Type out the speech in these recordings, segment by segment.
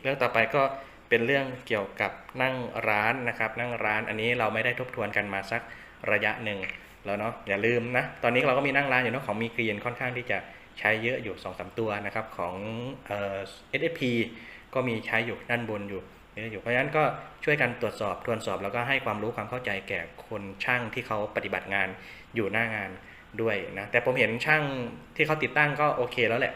เรื่องต่อไปก็เป็นเรื่องเกี่ยวกับนั่งร้านนะครับ นั่งร้านอันนี้เราไม่ได้ทบทวนกันมาสักระยะหนึ่งแล้วเนาะอย่าลืมนะ ตอนนี้เราก็มีนั่งร้านอยู่เนาะของมีเกรีนค่อนข้างที่จะใช้เยอะอยู่2อสตัวนะครับของเอ่อ SFP ก็มีใช้อยู่ด้านบนอยู่เยอะอยู่เพราะฉะนั้นก็ช่วยกันตรวจสอบทวนสอบแล้วก็ให้ความรู้ความเข้าใจแก่คนช่างที่เขาปฏิบัติงานอยู่หน้างานด้วยนะแต่ผมเห็นช่างที่เขาติดตั้งก็โอเคแล้วแหละ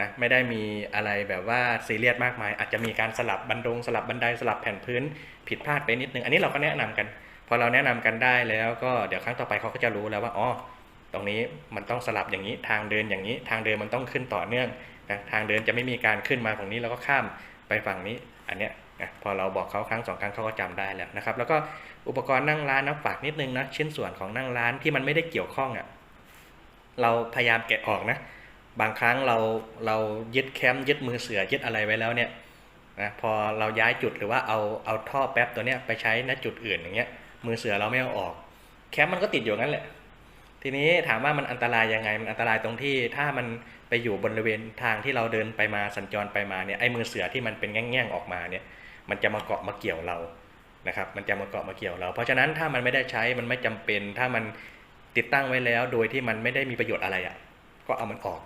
นะไม่ได้มีอะไรแบบว่าซีเรียสมากมาย อาจจะมีการสลับบันดงสลับบันไดสลับแผ่นพื้นผิดพลาดไปนิดนึง อันนี้เราก็แนะนำกัน พอเราแนะนำกันได้แล้วก็เดี๋ยวครั้งต่อไปเขาก็จะรู้แล้วว่าอ๋อตรงนี้มันต้องสลับอย่างนี้ทางเดินอย่างนี้ ทางเดินมันต้องขึ้นต่อเนื่องนะทางเดินจะไม่มีการขึ้นมาฝั่งนี้แล้วก็ข้ามไปฝั่งนี้อันเนี้ยนะพอเราบอกเขาครั้งสองครั้งเขาก็จำได้แล้วนะครับ แล้วก็อุปกรณ์นั่งร้านนะฝากนิดนึงนะชิ้นส่วนของนั่งร้านที่มันไม่ได้เกี่ยวข้องอะเราพยายามแกะออกนะ บางครั้งเราเรายึดแคมป์ยึดมือเสือยึดอะไรไว้แล้วเนี่ยนะพอเราย้ายจุดหรือว่าเอาเอาท่อแป๊บตัวเนี้ยไปใช้ณจุดอื่นอย่างเงี้ยมือเสือเราไม่เอาออก แคมป์มันก็ติดอยู่งั้นแหละทีนี้ถามว่ามันอันตรายยังไงมันอันตรายตรงที่ถ้ามันไปอยู่บริเวณทางที่เราเดินไปมาสัญจรไปมาเนี่ยไอ้มือเสือที่มันเป็นแง่งๆออกมาเนี่ยมันจะมาเกาะมาเกี่ยวเรานะครับมันจะมาเกาะมาเกี่ยวเรา เพราะฉะนั้นถ้ามันไม่ได้ใช้มันไม่จำเป็น ถ้ามันติดตั้งไว้แล้ว โดยที่มันไม่ได้มีประโยชน์อะไรอะก็เอามันออก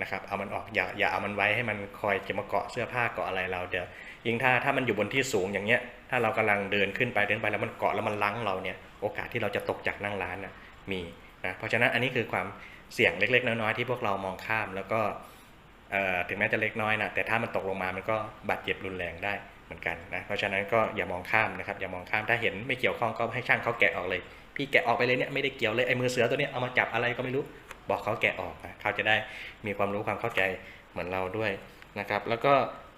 นะครับเอามันออกอย่าอย่าเอามันไว้ให้มันคอยจะมาเกาะเสื้อผ้าเกาะอะไรเราเดี๋ยวยิ่งถ้าถ้ามันอยู่บนที่สูงอย่างเงี้ยถ้าเรากำลังเดินขึ้นไปเดินไปแล้วมันเกาะแล้วมันลังเราเนี่ยโอกาสที่เราจะตกจากนั่งร้านนะมีนะเพราะฉะนั้นอันนี้คือความเสี่ยงเล็กๆ น้อยๆที่พวกเรามองข้ามแล้วก็ถึงแม้จะเล็กน้อยนะแต่ถ้ามันตกลงมามันก็บาดเจ็บรุนแรงได้เหมือนกันนะเพราะฉะนั้นก็อย่ามองข้ามนะครับอย่ามองข้ามถ้าเห็นไม่เกี่ยวข้องก็ให้ช่างเขาแกะออกเลย พี่แกะออกไปเลยเนี่ยไม่ได้เกี่ยวเลยไอ้มือเสือตัวเนี้ยเอามาจับอะไรก็ไม่รู้ บอกเขาแกะออกนะเขาจะได้มีความรู้ความเข้าใจเหมือนเราด้วยนะครับ แล้วก็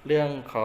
เรื่องของ